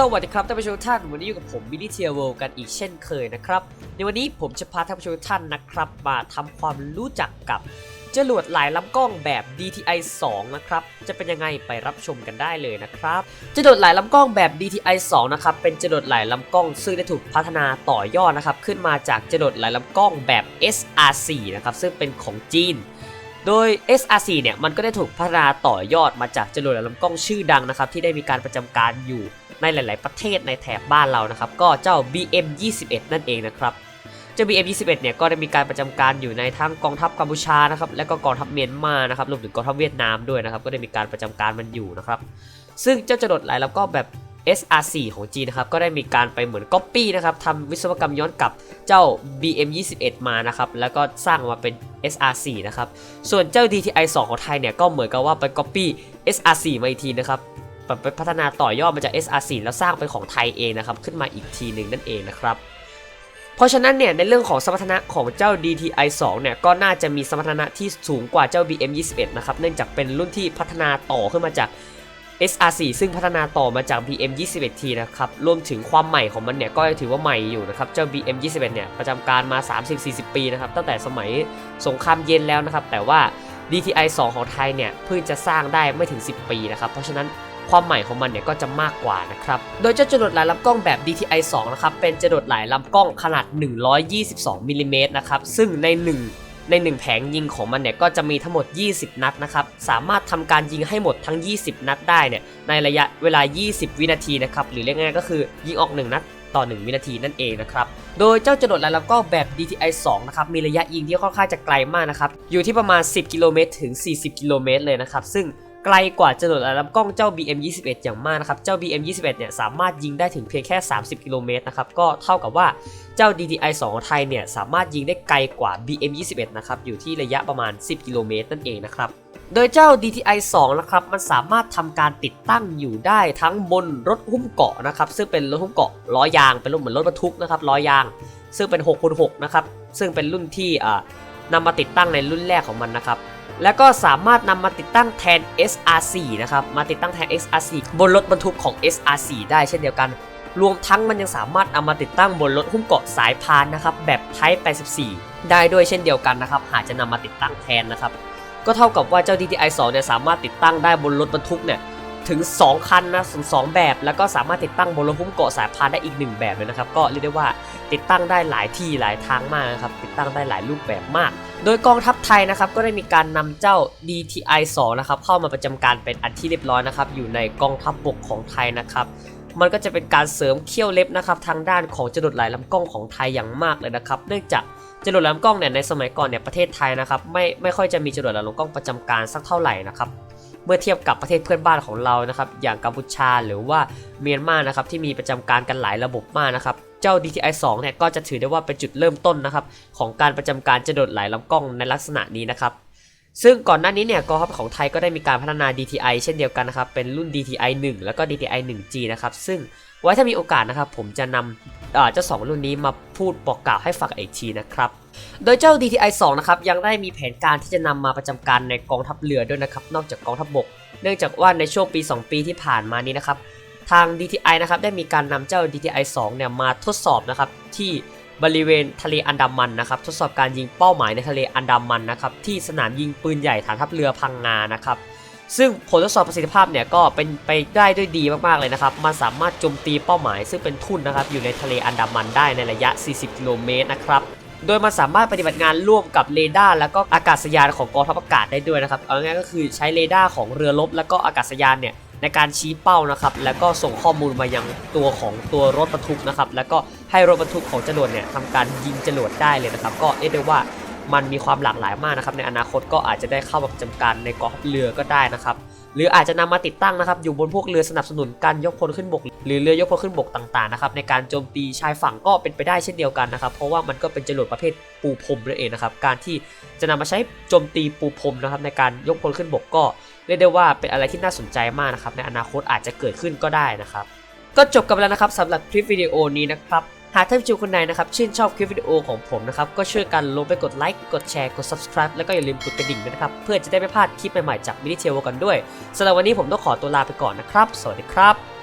สวัสดีครับท่านผู้ชมท่านวันนี้อยู่กับผมมินิเทียเวลกันอีกเช่นเคยนะครับ ในวันนี้ผมจะพาท่านผู้ชมท่านนะครับ มาทำความรู้จักกับจรวดหลายลำกล้องแบบ DTI 2 นะครับ จะเป็นยังไงไปรับชมกันได้เลยนะครับ จรวดหลายลำกล้องแบบ DTI 2 นะครับ เป็นจรวดหลายลำกล้อง ซึ่งได้ถูกพัฒนาต่อยอดนะครับ ขึ้นมาจากจรวดหลายลำกล้องแบบ SR4 นะครับ ซึ่งเป็นของจีน โดย SRC เนี่ยมันก็ได้ถูกพัฒนาต่อยอดมาจากจรวดลำกล้องชื่อดังนะครับที่ได้มีการประจำการอยู่ในหลาย ๆ ประเทศในแถบบ้านเรานะครับก็เจ้า BM21 นั่นเองนะครับเจ้า BM21 เนี่ยก็ได้มีการประจำการอยู่ในทั้งกองทัพกัมพูชานะครับและก็กองทัพเมียนมานะครับรวมถึงกองทัพเวียดนามด้วยนะครับก็ได้มีการประจำการมันอยู่นะครับซึ่งเจ้าจรวดหลายลำก็แบบ SR4 ของจีนนะครับก็ได้มีการไปเหมือนก๊อปปี้นะครับทำวิศวกรรมย้อนกลับเจ้า BM21 มานะครับแล้วก็สร้างมาเป็น SR4 นะครับ ส่วนเจ้า DTI 2 ของไทยเนี่ยก็เหมือนกับว่าไปก๊อปปี้ SR4 มาอีกทีนะครับแบบไปพัฒนาต่อยอดมาจาก SR4 แล้วสร้างเป็นของไทยเองนะครับขึ้นมาอีกทีหนึ่งนั่นเองนะครับเพราะฉะนั้นเนี่ยในเรื่องของสมรรถนะของเจ้า DTI 2 เนี่ยก็น่าจะมีสมรรถนะที่สูงกว่าเจ้า BM21 นะครับเนื่องจากเป็นรุ่นที่พัฒนาต่อขึ้นมาจาก SR4 ซึ่งพัฒนาต่อมาจาก BM21T นะครับ รวมถึงความใหม่ของมันเนี่ย ก็ถือว่าใหม่อยู่นะครับ เจ้า BM21 เนี่ย ประจำการมา 30-40 ปีนะครับ ตั้งแต่สมัยสงครามเย็นแล้วนะครับ แต่ว่า DTI 2 ของไทยเนี่ย เพิ่งจะสร้างได้ไม่ถึง 10 ปีนะครับ เพราะฉะนั้นความใหม่ของมันเนี่ยก็จะมากกว่านะครับ โดยเจ้าจรวดหลายลำกล้องแบบ DTI 2 นะครับ เป็นจรวดหลายลำกล้องขนาด 122มิลลิเมตรนะครับ ซึ่งใน 1 ใน 1 แผงยิงของมันเนี่ยก็จะมีทั้งหมด 20 นัดนะครับ สามารถทำการยิงให้หมดทั้ง 20 นัดได้เนี่ยในระยะเวลา 20 วินาทีนะครับหรือเรียกง่ายก็คือยิงออก 1 นัดต่อ 1 วินาทีนั่นเองนะครับ โดยเจ้าจรวดแล้วกล้องแบบ DTI 2 นะครับ มีระยะยิงที่ค่อนข้างจะไกลมากนะครับ อยู่ที่ประมาณ 10 กิโลเมตรถึง 40 กิโลเมตรเลยนะครับ ซึ่ง ไกลกว่าจรวดลาลำกล้องเจ้า BM21 อย่างมากนะครับ เจ้า BM21 เนี่ยสามารถยิงได้ถึงเพียงแค่ 30 กิโลเมตรนะครับ ก็เท่ากับว่าเจ้า DTI 2ของไทยเนี่ยสามารถยิงได้ไกลกว่า BM21 นะครับ อยู่ที่ระยะประมาณ 10 กิโลเมตรนั่นเองนะครับ โดยเจ้า DTI 2นะครับ มันสามารถทำการติดตั้งอยู่ได้ทั้งบนรถหุ้มเกาะนะครับ ซึ่งเป็นรถหุ้มเกาะล้อยาง เป็นรถเหมือนรถบรรทุกนะครับล้อยาง ซึ่งเป็น6คูณ6นะครับ ซึ่งเป็นรุ่นที่ นำมาติดตั้งในรุ่นแรกของมันนะครับแล้วก็สามารถนำมาติดตั้งแทน SR4 นะครับ มาติดตั้งแทน SR4 บนรถบรรทุกของ SR4 ได้เช่นเดียวกัน รวมทั้งมันยังสามารถเอามาติดตั้งบนรถหุ้มเกาะสายพานนะครับ แบบ Type 84 ได้ด้วยเช่นเดียวกันนะครับ หากจะนำมาติดตั้งแทนนะครับ ก็เท่ากับว่าเจ้า DTI 2เนี่ยสามารถติดตั้งได้บนรถบรรทุกเนี่ย ถึง 2 คันนะถึง2แบบ แล้วก็สามารถติดตั้งบนรถหุ้มเกาะสายพานได้อีก 1 แบบเลยนะครับ ก็เรียกได้ว่าติดตั้งได้หลายที่หลายทางมากนะครับ ติดตั้งได้หลายรูปแบบมาก โดยกองทัพไทยนะครับ ก็ได้มีการนำเจ้า DTI 2นะครับ เข้ามาประจำการเป็นอันที่เรียบร้อยนะครับ อยู่ในกองทัพบกของไทยนะครับมันก็จะเป็นการเสริมเขี้ยวเล็บนะครับทางด้านของจรวดหลายลำกล้องของไทยอย่างมากเลยนะครับ เนื่องจากจรวดหลายลำกล้องเนี่ยในสมัยก่อนเนี่ยประเทศไทยนะครับไม่ไม่ค่อยจะมีจรวดหลายลำกล้องประจำการสักเท่าไหร่นะครับ เมื่อเทียบกับประเทศเพื่อนบ้านของเรานะครับอย่างกัมพูชาหรือว่าเมียนมานะครับที่มีประจำการกันหลายระบบมากนะครับเจ้า DTI 2เนี่ยก็จะถือได้ว่าเป็นจุดเริ่มต้นนะครับของการประจำการจรวดหลายลำกล้องในลักษณะนี้นะครับ ซึ่งก่อนหน้านี้เนี่ยกองทัพของไทยก็ได้มีการพัฒนา DTI เช่นเดียวกันนะครับ เป็นรุ่น DTI 1 แล้วก็ DTI 1G นะครับ ซึ่งไว้ถ้ามีโอกาสนะครับ ผมจะนำเจ้าสองรุ่นนี้มาพูดบอกกล่าวให้ฟังอีกทีนะครับ โดยเจ้า DTI 2 นะครับ ยังได้มีแผนการที่จะนำมาประจำการในกองทัพเรือด้วยนะครับ นอกจากกองทัพบกเนื่องจากว่าในช่วงปี 2 ปีที่ผ่านมานี้นะครับ ทาง DTI นะครับได้มีการนำเจ้า DTI 2 เนี่ยมาทดสอบนะครับที่ บริเวณทะเลอันดามันนะครับทดสอบการยิงเป้าหมายในทะเลอันดามันนะครับที่สนามยิงปืนใหญ่ฐานทัพเรือพังงานะครับซึ่งผลทดสอบประสิทธิภาพเนี่ยก็เป็นไปได้ด้วยดีมากๆเลยนะครับ มันสามารถโจมตีเป้าหมายซึ่งเป็นทุ่นนะครับอยู่ในทะเลอันดามันได้ในระยะ 40 กิโลเมตรนะครับ โดยมันสามารถปฏิบัติงานร่วมกับเรดาร์แล้วก็อากาศยานของกองทัพอากาศได้ด้วยนะครับ เอาง่ายๆก็คือใช้เรดาร์ของเรือรบแล้วก็อากาศยานเนี่ย ในการชี้เป้านะครับ แล้วก็ส่งข้อมูลมายังตัวของตัวรถบรรทุกนะครับ แล้วก็ให้รถบรรทุกของจรวดเนี่ยทำการยิงจรวดได้เลยนะครับ ก็เรียกได้ว่ามันมีความหลากหลายมากนะครับ ในอนาคตก็อาจจะได้เข้ามาประจำการในกองทัพเรือก็ได้นะครับ หรืออาจจะนำมาติดตั้งนะครับอยู่บนพวกเรือสนับสนุนการยกพลขึ้นบก หรือเรือยกพลขึ้นบกต่างๆนะครับในการโจมตีชายฝั่งก็เป็นไปได้เช่นเดียวกันนะครับเพราะว่ามันก็เป็นจรวดประเภทปูพรมนั่นเองนะครับการที่จะนำมาใช้โจมตีปูพรมนะครับในการยกพลขึ้นบกก็เรียกได้ว่าเป็นอะไรที่น่าสนใจมากนะครับในอนาคตอาจจะเกิดขึ้นก็ได้นะครับก็จบกันแล้วนะครับสำหรับคลิปวิดีโอนี้นะครับหากท่านผู้ชมคนไหนนะครับชื่นชอบคลิปวิดีโอของผมนะครับก็ช่วยกันลงไปกดไลค์กดแชร์กด subscribe แล้วก็อย่าลืมกดกระดิ่งด้วยนะครับเพื่อจะได้ไม่พลาดคลิปใหม่ๆจากมินิเทลกันด้วยสำหรับวันนี้ผมต้องขอตัวลาไปก่อนนะครับ สวัสดีครับ